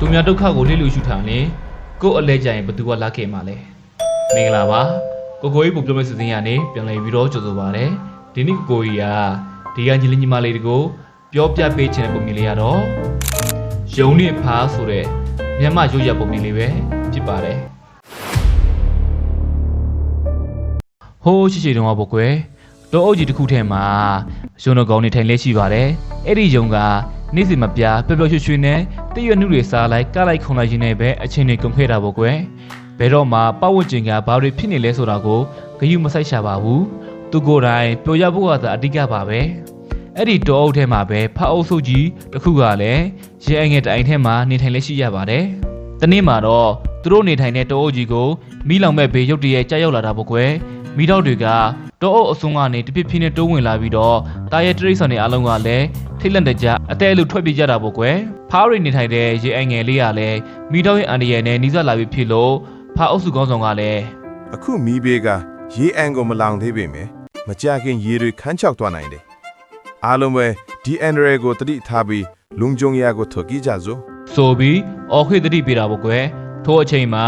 သူများဒုက္ခကိုလစ်လူရှုထားရင်ကို့အလဲကြရင်ဘသူကလာခဲ့မှာလဲမင်္ဂလာပါကိုကိုကြီးပုံပြောမယ့်စီစဉ်ရနေပြန်လည်ပြီးတော့ကြိုဆိုပါရစေဒီနေ့ကိုကိုကြီးကဒီကညီလေးညီမလေးတွေကိုပြောပြပေးခြင်းတဲ့ပုံမြင်လေးရတော့ယုံနဲ့ဖားဆိုတဲ့မြန်မာရုပ်ရပုံမြင်လေးပဲဖြစ်ပါတယ်ဟိုးရှိရှိတုန်းကပေါ့ကွယ်တောအုပ်ကြီးတစ်ခုထဲမှာရုံတော်ကောင်နေထိုင်လဲရှိပါတယ်အဲ့ဒီရုံကနေ့စဉ်မပြပျော်ပျော်ရွှင်ရွှင်နဲ့ တည့်ရွနှုတွေစားလိုက်ကလိုက်ခုံလိုက်ရင်းနဲ့ပဲအချိန်တွေကုန်ခဲ့တာပေါ့ကွယ်ဘယ်တော့မှပတ်ဝန်းကျင်ကဘာတွေဖြစ်နေလဲဆိုတာကိုဂရုမစိုက်ရှာပါဘူးသူကိုယ်တိုင်ပျော်ရဖို့ကသာအဓိကပါပဲအဲ့ဒီတောအုပ်ထဲမှာပဲဖအုပ်စုကြီးတစ်ခုကလည်းရဲအငယ်တိုင်ထဲမှာနေထိုင်လဲရှိရပါတယ်တနေ့မှာတော့သူတို့နေထိုင်တဲ့တောအုပ်ကြီးကိုမိလောင်မဲ့ဘေးရုတ်တရက်ကြောက်ရောက်လာတာပေါ့ကွယ် မိတော့တွေကတောအုပ်အစုံကနေတပြစ်ပြင်းနဲ့တိုးဝင်လာပြီးတော့တာရဲတရိတ်ဆန်တွေအလုံးကလည်းထိတ်လန့်တကြအတဲလူထွက်ပြေးကြတာပေါ့ကွယ်ဖားရီနေထိုင်တဲ့ရေအငယ်လေးကလည်းမိတော့ရဲ့အန်ဒီရဲ့နဲ့နီးစပ်လာပြီးဖြစ်လို့ဖားအုပ်စုကောင်းဆောင်ကလည်းအခုမီးဘေးကရေအန်ကိုမလောင်သေးပေမယ့်မကြခင်ရေတွေခန်းချောက်သွားနိုင်တယ်အားလုံးပဲဒီအန်ဒရဲကိုတတိထားပြီးလုံကြုံရကိုထုတ်ကြည့်ကြစို့ဆိုပြီးအော်ခွေတတိပေးတာပေါ့ကွယ်ထို့အချိန်မှာ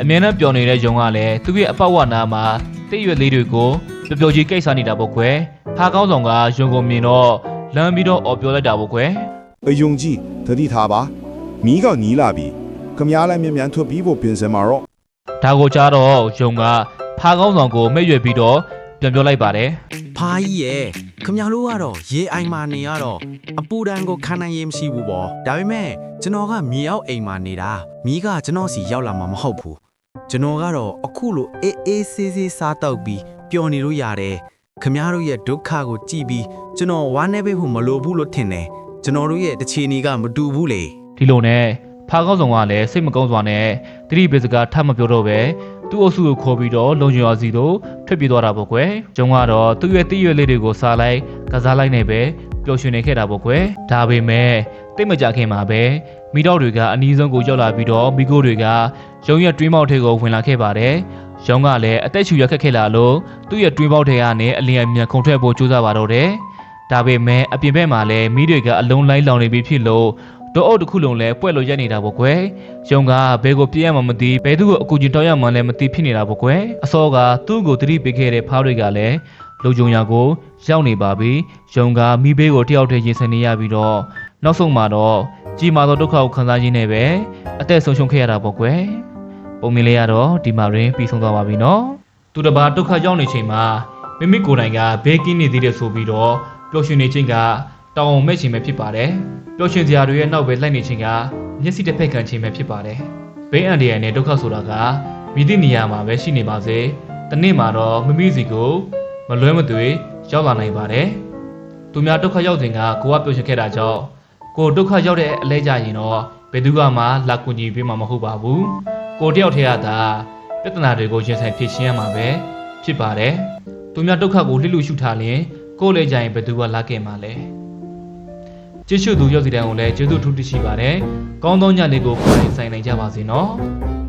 အမြဲတမ်းပျော်နေတဲ့ယုံကလည်းသူ့ရဲ့အပတ်ဝနာမှာ တိတ်ရွက်လေးတွေကိုပျော်ပျော်ကြီးကိတ်စားနေတာပေါ့ကွယ်ဖားကောင်းဆောင်ကယုံကိုမြင်တော့လမ်းပြီးတော့အော်ပြောလိုက်တာပေါ့ကွယ်အယုံကြည်တတိထားပါမီးကနီးလာပြီခမ ्या လည်းမြန်မြန်ထွက်ပြီးဖို့ပြင်ဆင်မှာတော့ဒါကိုကြားတော့ယုံကဖားကောင်းဆောင်ကိုမဲ့ရွယ်ပြီးတော့ပြန်ပြောလိုက်ပါတယ်ဖာကြီးရဲ့ခမရတို့ကတော့ရေအိုင်မာနေရတော့အပူဒဏ်ကိုခံနိုင်ရမရှိဘူးပေါ့ဒါပေမဲ့ကျွန်တော်ကမြေအောက်အိမ်မှာနေတာမိကကျွန်တော်စီရောက်လာမှာမဟုတ်ဘူး ကျွန်တော်ကတော့အခုလိုအေးအေးဆေးဆေးစားတော့ပြီးပျော်နေလို့ရတယ်ခမရတို့ရဲ့ဒုက္ခကိုကြည့်ပြီးကျွန်တော်ဝမ်းနေပေးဖို့မလိုဘူးလို့ထင်တယ်ကျွန်တော်တို့ရဲ့တချီနီကမတူဘူးလေဒီလိုနဲ့ဖားကောင်းဆောင်ကလည်းစိတ်မကောင်းစွာနဲ့တတိပိစကားထပ်မပြောတော့ပဲသူ့အုပ်စုကိုခေါ်ပြီးတော့လုံချွာစီတို့ထွက်ပြေးသွားတာပေါ့ကွယ်ကျုံကတော့သူ့ရဲ့တိရွက်လေးတွေကိုစားလိုက်ကစားလိုက်နေပဲပျော်ရွှင်နေခဲ့တာပေါ့ကွယ်ဒါပေမဲ့ တိတ်မကြခင်မှာပဲမိတော့တွေကအနီးဆုံးကိုရောက်လာပြီးတော့မိကိုတွေကရုံရက်တွင်းပေါက်ထဲကိုဝင်လာခဲ့ပါတယ်ရုံကလည်းအသက်ရှူရခက်ခဲ့လာလို့သူ့ရဲ့တွင်းပေါက်ထဲကနေအလင်းအမြန်ခုန်ထွက်ဖို့ကြိုးစားပါတော့တယ်ဒါပေမဲ့အပြင်ဘက်မှာလည်းမိတွေကအလုံးလိုက်လောင်နေပြီဖြစ်လို့တော့အုပ်တစ်ခုလုံးလဲပွက်လို့ရိုက်နေတာပေါ့ကွယ်။ယုံကဘဲကိုပြည့်ရမှမသိဘဲသူ့ကိုအကူကြီးတောင်းရမှလည်းမသိဖြစ်နေတာပေါ့ကွယ်။အစောကသူ့ကိုသတိပေးခဲ့တဲ့ဖားတွေကလည်းလုံကြုံရကိုရောက်နေပါပြီ။ယုံကမိဘေးကိုတယောက်တည်းရင်ဆိုင်နေရပြီးတော့ နောက်ဆုံးမှာတော့ကြီးမားသောဒုက္ခကိုခံစားရင်းနဲ့ပဲအသက်ဆုံးရှုံးခဲ့ရတာပေါ့ကွယ်။ပုံမြင်လေးကတော့ဒီမှာရင်းပြီးဆုံးသွားပါပြီနော်။သူတစ်ပါးဒုက္ခရောက်နေချိန်မှာမိမိကိုယ်တိုင်ကဘေးကင်းနေသေးတယ်ဆိုပြီးတော့ပျော်ရွှင်နေခြင်းကတောင်းအောင်မဲ့ခြင်းပဲဖြစ်ပါတယ်။ပျော်ရွှင်စရာတွေရဲ့နောက်ပဲလိုက်နေခြင်းကမျက်စိတစ်ဖက်ခံခြင်းပဲဖြစ်ပါတယ်။ဘေးအန္တရာယ်နဲ့ဒုက္ခဆိုတာကမိသည့်နေရာမှာပဲရှိနေပါစေ။တနေ့မှာတော့မမိစီကိုမလွဲမသွေရောက်လာနိုင်ပါတယ်။သူများဒုက္ခရောက်စဉ်ကကိုကပျော်ရွှင်ခဲ့တာကြောင့် ကိုဒုက္ခရောက်တဲ့အလဲကြရင်တော့ဘယ်သူကမှလာကူညီပေးမှာမဟုတ်ပါဘူး။ကိုတယောက်တည်းရတာပြဿနာတွေကိုရင်ဆိုင်ဖြေရှင်းရမှာပဲဖြစ်ပါတယ်။သူများဒုက္ခကိုလှစ်လူရှုထားရင်ကိုယ်လည်းကြရင်ဘယ်သူကလာခဲ့မှာလဲ။ကျေးဇူးသူရောက်စီတိုင်းကိုလည်းကျေးဇူးထူးတင်ရှိပါတယ်။ကောင်းသောညလေးကိုကိုယ်တိုင်ဆိုင်နိုင်ကြပါစေနော်။